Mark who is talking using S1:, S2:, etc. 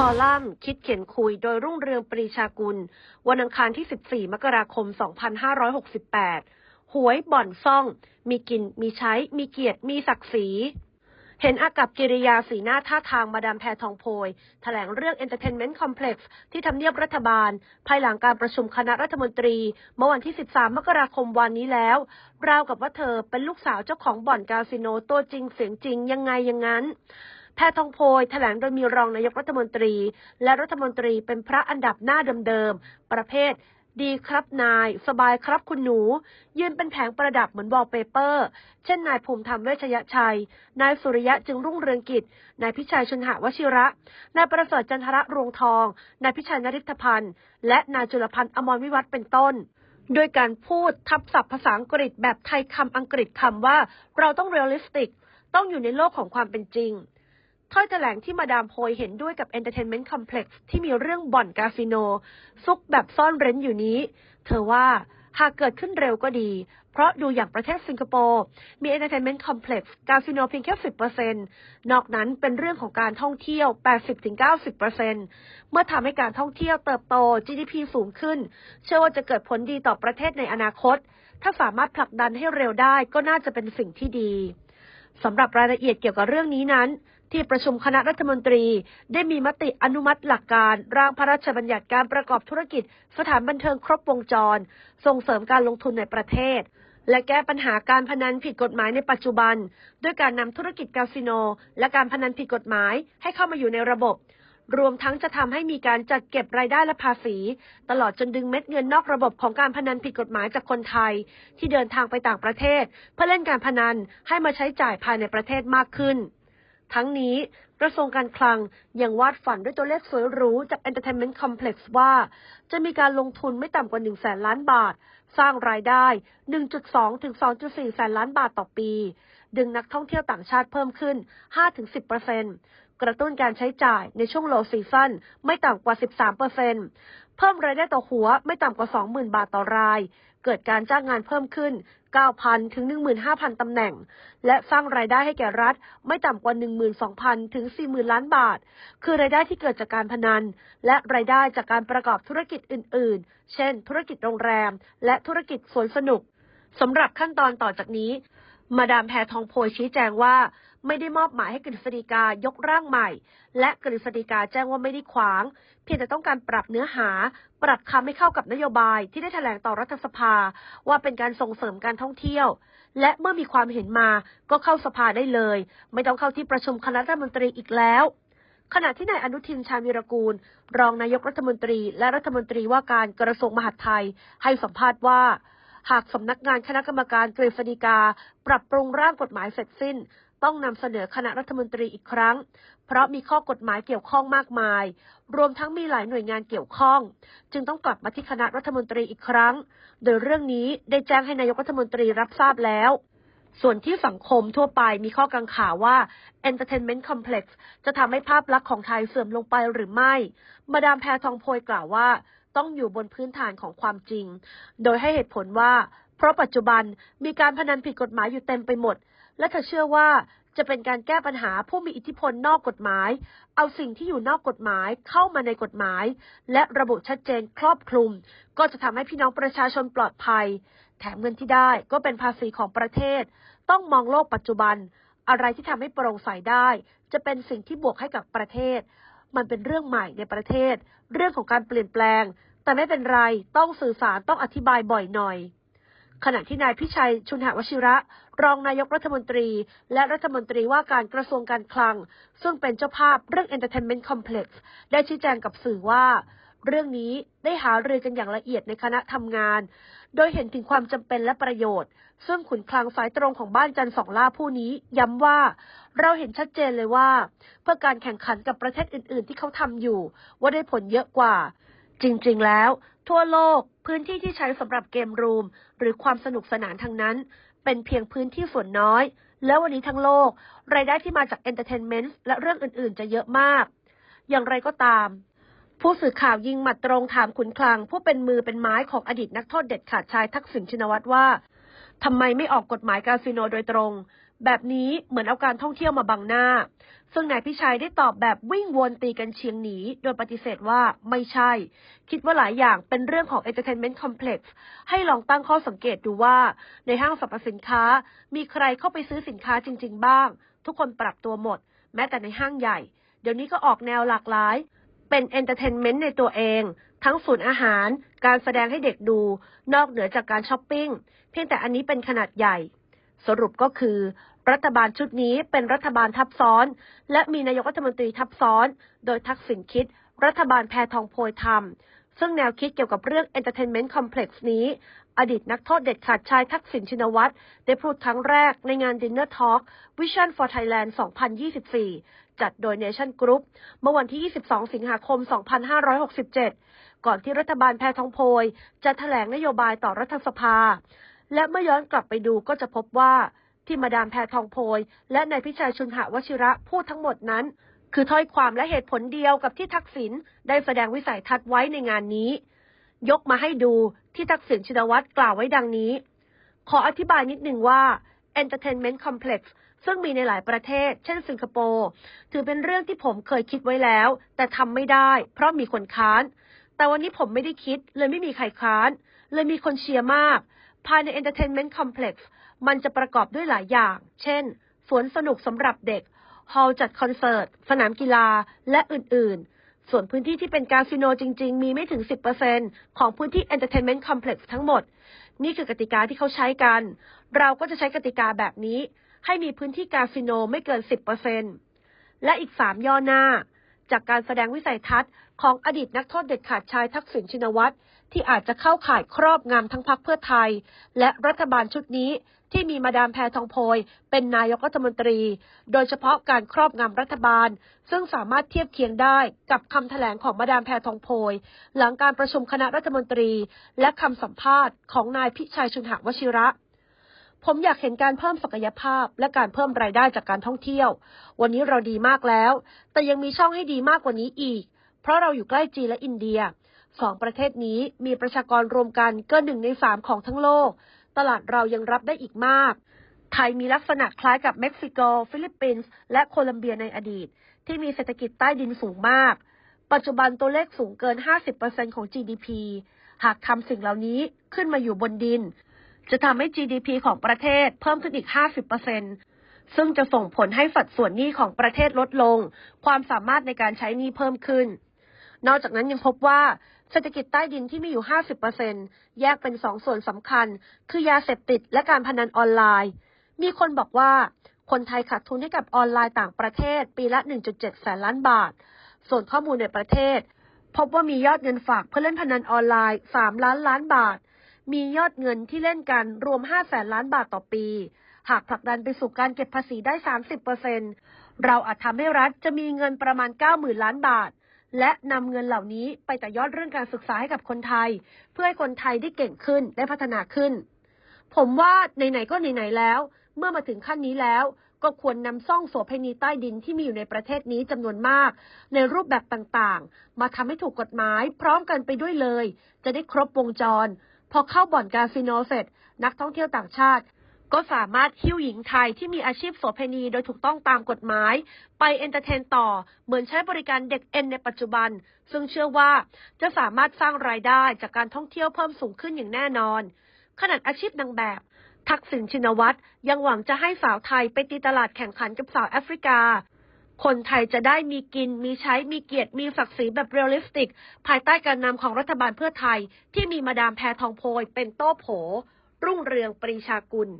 S1: คอลัมน์คิดเขียนคุยโดยรุ่งเรืองปรีชากุล วันอังคารที่ 14 มกราคม 2568 หวยบ่อนซ่อง มีกิน มีใช้ มีเกียรติ มีศักดิ์ศรีเห็นอากับกิริยาสีหน้าท่าทางมาดามแพทองโพยแถลงเรื่อง Entertainment Complex ที่ทำเนียบรัฐบาล ภายหลังการประชุมคณะรัฐมนตรี เมื่อวันที่ 13 มกราคมวันนี้แล้ว ราวกับว่าเธอเป็นลูกสาวเจ้าของบ่อนคาสิโนตัวจริงเสียงจริงยังไงอย่างนั้น แพทองโพยแถลงโดยมีรองนายกรัฐมนตรี และรัฐมนตรีเป็นพระอันดับหน้าเดิมๆ ประเภท ดีครับนาย สบายครับคุณหนู ยืนเป็นแผงประดับเหมือนวอลเปเปอร์ เช่นนายภูมิธรรมเวชยชัย นายสุริยะจึงรุ่งเรืองกิจ นายพิชัยชุนหวชิระ นายประเสริฐจันทระรวงทอง นายพิชัยนริธพันธ์ และนายจุลพันธ์อมรวิวัฒน์เป็นต้นโดยการพูดทับศัพท์ภาษาอังกฤษแบบไทยคำอังกฤษคำว่า เราต้องเรียลลิสติก ต้องอยู่ในโลกของความเป็นจริง ถ้อยแถลงที่มาดามโพยเห็นด้วยกับ Entertainment Complex ที่มีเรื่องบ่อนคาสิโน ซุกแบบซ่อนเร้นอยู่นี้ เธอว่าหากเกิดขึ้นเร็วก็ดี เพราะดูอย่างประเทศสิงคโปร์ มี Entertainment Complex คาสิโนเพียงแค่ 10%นอกนั้นเป็นเรื่องของการท่องเที่ยว 80-90%เมื่อทำให้การท่องเที่ยวเติบโต GDP สูงขึ้น เชื่อว่าจะเกิดผลดีต่อประเทศในอนาคต ถ้าสามารถผลักดันให้เร็วได้ก็น่าจะเป็นสิ่งที่ดีสำหรับรายละเอียดเกี่ยวกับเรื่องนี้นั้น ที่ประชุมคณะรัฐมนตรีได้มีมติอนุมัติหลักการ ร่างพระราชบัญญัติการประกอบธุรกิจ สถานบันเทิงครบวงจร ส่งเสริมการลงทุนในประเทศ และแก้ปัญหาการพนันผิดกฎหมายในปัจจุบัน ด้วยการนำธุรกิจคาสิโน และการพนันผิดกฎหมายให้เข้ามาอยู่ในระบบ รวมทั้งจะทำให้มีการจัดเก็บรายได้และภาษี ตลอดจนดึงเม็ดเงินนอกระบบของการพนันผิดกฎหมายจากคนไทย ที่เดินทางไปต่างประเทศ เพื่อเล่นการพนันให้มาใช้จ่ายภายในประเทศมากขึ้น ทั้งนี้กระทรวงการคลังยังวาดฝันด้วยตัวเลขสวยหรูจาก Entertainment Complex ว่า จะมีการลงทุนไม่ต่ำกว่า 1 แสนล้านบาท สร้างรายได้ 1.2 ถึง 2.4 แสนล้านบาทต่อปี ดึงนักท่องเที่ยวต่างชาติเพิ่มขึ้น 5-10% กระตุ้นการใช้จ่ายในช่วงโลซีซันไม่ต่ำกว่า 13%เพิ่มรายได้ต่อหัวไม่ต่ำกว่า 20,000 บาทต่อราย เกิดการจ้างงานเพิ่มขึ้น 9,000 ถึง 15,000 ตำแหน่ง และสร้างรายได้ให้แก่รัฐไม่ต่ำกว่า 12,000 ถึง 40,000 ล้านบาท คือรายได้ที่เกิดจากการพนัน และรายได้จากการประกอบธุรกิจอื่น ๆ เช่น ธุรกิจโรงแรม และธุรกิจสวนสนุกสำหรับขั้นตอนต่อจากนี้ มาดามแพทองโพชี้แจงว่า ไม่ได้มอบหมายให้กฤษฎีกายกร่างใหม่ และกฤษฎีกาแจ้งว่าไม่ได้ขวาง เพียงแต่ต้องการปรับเนื้อหา ปรับคำให้เข้ากับนโยบายที่ได้แถลงต่อรัฐสภา ว่าเป็นการส่งเสริมการท่องเที่ยว และเมื่อมีความเห็นมาก็เข้าสภาได้เลย ไม่ต้องเข้าที่ประชุมคณะรัฐมนตรีอีกแล้วขณะที่นายอนุทินชาญวิรกูล รองนายกรัฐมนตรี และรัฐมนตรีว่าการกระทรวงมหาดไทย ให้สัมภาษณ์ว่า หากสำนักงานคณะกรรมการกฤษฎีกา ปรับปรุงร่างกฎหมายเสร็จสิ้น ต้องนำเสนอคณะรัฐมนตรีอีกครั้ง เพราะมีข้อกฎหมายเกี่ยวข้องมากมาย รวมทั้งมีหลายหน่วยงานเกี่ยวข้อง จึงต้องกลับมาที่คณะรัฐมนตรีอีกครั้ง โดยเรื่องนี้ได้แจ้งให้นายกรัฐมนตรีรับทราบแล้วส่วนที่สังคมทั่วไปมีข้อกังขาว่า Entertainment Complex จะทำให้ภาพลักษณ์ของไทยเสื่อมลงไปหรือไม่ มาดามแพทองโพยกล่าวว่า ต้องอยู่บนพื้นฐานของความจริง โดยให้เหตุผลว่า เพราะปัจจุบันมีการพนันผิดกฎหมายอยู่เต็มไปหมด และเธอเชื่อว่าจะเป็นการแก้ปัญหาผู้มีอิทธิพลนอกกฎหมาย เอาสิ่งที่อยู่นอกกฎหมายเข้ามาในกฎหมาย และระบุชัดเจนครอบคลุม ก็จะทำให้พี่น้องประชาชนปลอดภัย แถมเงินที่ได้ก็เป็นภาษีของประเทศ ต้องมองโลกปัจจุบัน อะไรที่ทำให้โปร่งใสได้ จะเป็นสิ่งที่บวกให้กับประเทศ มันเป็นเรื่องใหม่ในประเทศ เรื่องของการเปลี่ยนแปลง แต่ไม่เป็นไร ต้องสื่อสารต้องอธิบายบ่อยหน่อย ขณะที่นายพิชัยชุนหวชิระ รองนายกรัฐมนตรี และรัฐมนตรีว่าการกระทรวงการคลัง ซึ่งเป็นเจ้าภาพเรื่อง Entertainment Complex ได้ชี้แจงกับสื่อว่า เรื่องนี้ได้หารือกันอย่างละเอียดในคณะทำงาน โดยเห็นถึงความจำเป็นและประโยชน์ ซึ่งขุนคลังสายตรงของบ้านจันสองล่าผู้นี้ ย้ำว่า เราเห็นชัดเจนเลยว่า เพื่อการแข่งขันกับประเทศอื่น ๆ ที่เขาทำอยู่ ว่าได้ผลเยอะกว่า จริง ๆ แล้ว ทั่วโลกพื้นที่ที่ใช้สำหรับเกมรูม หรือความสนุกสนานทั้งนั้น เป็นเพียงพื้นที่ส่วนน้อย แล้ววันนี้ทั้งโลก รายได้ที่มาจากเอนเตอร์เทนเมนต์และเรื่องอื่น ๆ จะเยอะมาก อย่างไรก็ตาม ผู้สื่อข่าวยิงหมัดตรงถามขุนคลัง ผู้เป็นมือเป็นไม้ของอดีตนักโทษเด็ดขาดชายทักษิณชินวัตรว่าทำไมไม่ออกกฎหมายคาสิโนโดยตรง แบบนี้เหมือนเอาการท่องเที่ยวมาบังหน้า ซึ่งนายพิชัยได้ตอบแบบวิ่งวนตีกันเชียงหนี โดยปฏิเสธว่าไม่ใช่ คิดว่าหลายอย่างเป็นเรื่องของ Entertainment Complex ให้ลองตั้งข้อสังเกตดูว่า ในห้างสรรพสินค้า มีใครเข้าไปซื้อสินค้าจริง ๆ บ้าง ทุกคนปรับตัวหมด แม้แต่ในห้างใหญ่ เดี๋ยวนี้ก็ออกแนวหลากหลาย เป็น Entertainment ในตัวเอง ทั้งศูนย์อาหาร การแสดงให้เด็กดู นอกเหนือจากการช้อปปิ้ง เพียงแต่อันนี้เป็นขนาดใหญ่ สรุปก็คือ รัฐบาลชุดนี้เป็นรัฐบาลทับซ้อน และมีนายกรัฐมนตรีทับซ้อน โดยทักษิณคิด รัฐบาลแพทองโพยทำซึ่งแนวคิดเกี่ยวกับเรื่อง Entertainment Complex นี้ อดีตนักโทษเด็ดขาดชายทักษิณชินวัตรได้พูดครั้งแรกในงาน Dinner Talk Vision for Thailand 2024 จัดโดย Nation Group เมื่อวันที่ 22 สิงหาคม 2567 ก่อนที่รัฐบาลแพทองโพยจะแถลงนโยบายต่อรัฐสภา และเมื่อย้อนกลับไปดูก็จะพบว่าที่มาดามแพทองโพย และนายพิชัยชุนหวชิระพูดทั้งหมดนั้น คือถ้อยความและเหตุผลเดียวกับที่ทักษิณได้แสดงวิสัยทัศน์ไว้ในงานนี้ ยกมาให้ดูที่ทักษิณชินวัตรกล่าวไว้ดังนี้ ขออธิบายนิดหนึ่งว่า Entertainment Complex ซึ่งมีในหลายประเทศ เช่นสิงคโปร์ ถือเป็นเรื่องที่ผมเคยคิดไว้แล้ว แต่ทำไม่ได้ เพราะมีคนค้าน แต่วันนี้ผมไม่ได้คิด เลยไม่มีใครค้าน เลยมีคนเชียร์มาก ภายใน Entertainment Complex มันจะประกอบด้วยหลายอย่าง เช่น สวนสนุกสำหรับเด็ก ฮอลล์จัดคอนเสิร์ต สนามกีฬา และอื่น ๆ ส่วนพื้นที่ที่เป็นคาสิโนจริง ๆ มีไม่ถึง 10%ของพื้นที่ Entertainment Complex ทั้งหมด นี่คือกติกาที่เขาใช้กัน เราก็จะใช้กติกาแบบนี้ ให้มีพื้นที่คาสิโนไม่เกิน 10%และอีก 3 ย่อหน้า จากการแสดงวิสัยทัศน์ของอดีตนักโทษเด็ดขาดชายทักษิณชินวัตร ที่อาจจะเข้าข่ายครอบงำทั้งพรรคเพื่อไทย และรัฐบาลชุดนี้ที่มีมาดามแพทองโพยเป็นนายกรัฐมนตรี โดยเฉพาะการครอบงำรัฐบาล ซึ่งสามารถเทียบเคียงได้กับคำแถลงของมาดามแพทองโพย หลังการประชุมคณะรัฐมนตรี และคำสัมภาษณ์ของนายพิชัยชุนหวชิระผมอยากเห็นการเพิ่มศักยภาพและการเพิ่มรายได้จากการท่องเที่ยว วันนี้เราดีมากแล้ว แต่ยังมีช่องให้ดีมากกว่านี้อีก เพราะเราอยู่ใกล้จีนและอินเดีย สองประเทศนี้มีประชากรรวมกันเกินหนึ่งในสามของทั้งโลก ตลาดเรายังรับได้อีกมาก ไทยมีลักษณะคล้ายกับเม็กซิโก ฟิลิปปินส์ และโคลัมเบียในอดีต ที่มีเศรษฐกิจใต้ดินสูงมาก ปัจจุบันตัวเลขสูงเกิน 50%ของ GDP หากทำสิ่งเหล่านี้ขึ้นมาอยู่บนดิน จะทำให้ GDP ของประเทศเพิ่มขึ้นอีก 50%ซึ่งจะส่งผลให้สัดส่วนหนี้ของประเทศลดลง ความสามารถในการใช้หนี้เพิ่มขึ้น นอกจากนั้นยังพบว่า เศรษฐกิจใต้ดินที่มีอยู่ 50%แยกเป็นสองส่วนสำคัญ คือยาเสพติดและการพนันออนไลน์ มีคนบอกว่าคนไทยขาดทุนให้กับออนไลน์ต่างประเทศ ปีละ 1.7 แสนล้านบาท ส่วนข้อมูลในประเทศ พบว่ามียอดเงินฝากเพื่อเล่นพนันออนไลน์ 3 ล้านล้านบาท มียอดเงินที่เล่นกันรวม 5 แสนล้านบาทต่อปี หากผลักดันไปสู่การเก็บภาษีได้ 30%เราอาจทำให้รัฐจะมีเงินประมาณ 90,000 ล้านบาท และนำเงินเหล่านี้ไปต่อยอดเรื่องการศึกษาให้กับคนไทย เพื่อให้คนไทยได้เก่งขึ้นได้พัฒนาขึ้น ผมว่าไหนๆก็ไหนๆแล้ว เมื่อมาถึงขั้นนี้แล้ว ก็ควรนำซ่องโสเภณีใต้ดินที่มีอยู่ในประเทศนี้จำนวนมาก ในรูปแบบต่างๆ มาทำให้ถูกกฎหมาย พร้อมกันไปด้วยเลย จะได้ครบวงจร พอเข้าบ่อนคาสิโนเสร็จ นักท่องเที่ยวต่างชาติ ก็สามารถหิ้วหญิงไทยที่มีอาชีพโสเภณีโดยถูกต้องตามกฎหมาย ไปเอนเตอร์เทนต่อ เหมือนใช้บริการเด็กเอ็นในปัจจุบัน ซึ่งเชื่อว่าจะสามารถสร้างรายได้จากการท่องเที่ยวเพิ่มสูงขึ้นอย่างแน่นอน ขนาดอาชีพนางแบบ ทักษิณชินวัตรยังหวังจะให้สาวไทยไปตีตลาดแข่งขันกับสาวแอฟริกา คนไทยจะได้มีกินมีใช้มีเกียรติมีศักดิ์ศรีแบบเรียลลิสติก ภายใต้การนำของรัฐบาลเพื่อไทย ที่มีมาดามแพทองโพยเป็นโต้โผรุ่งเรืองปรีชากุล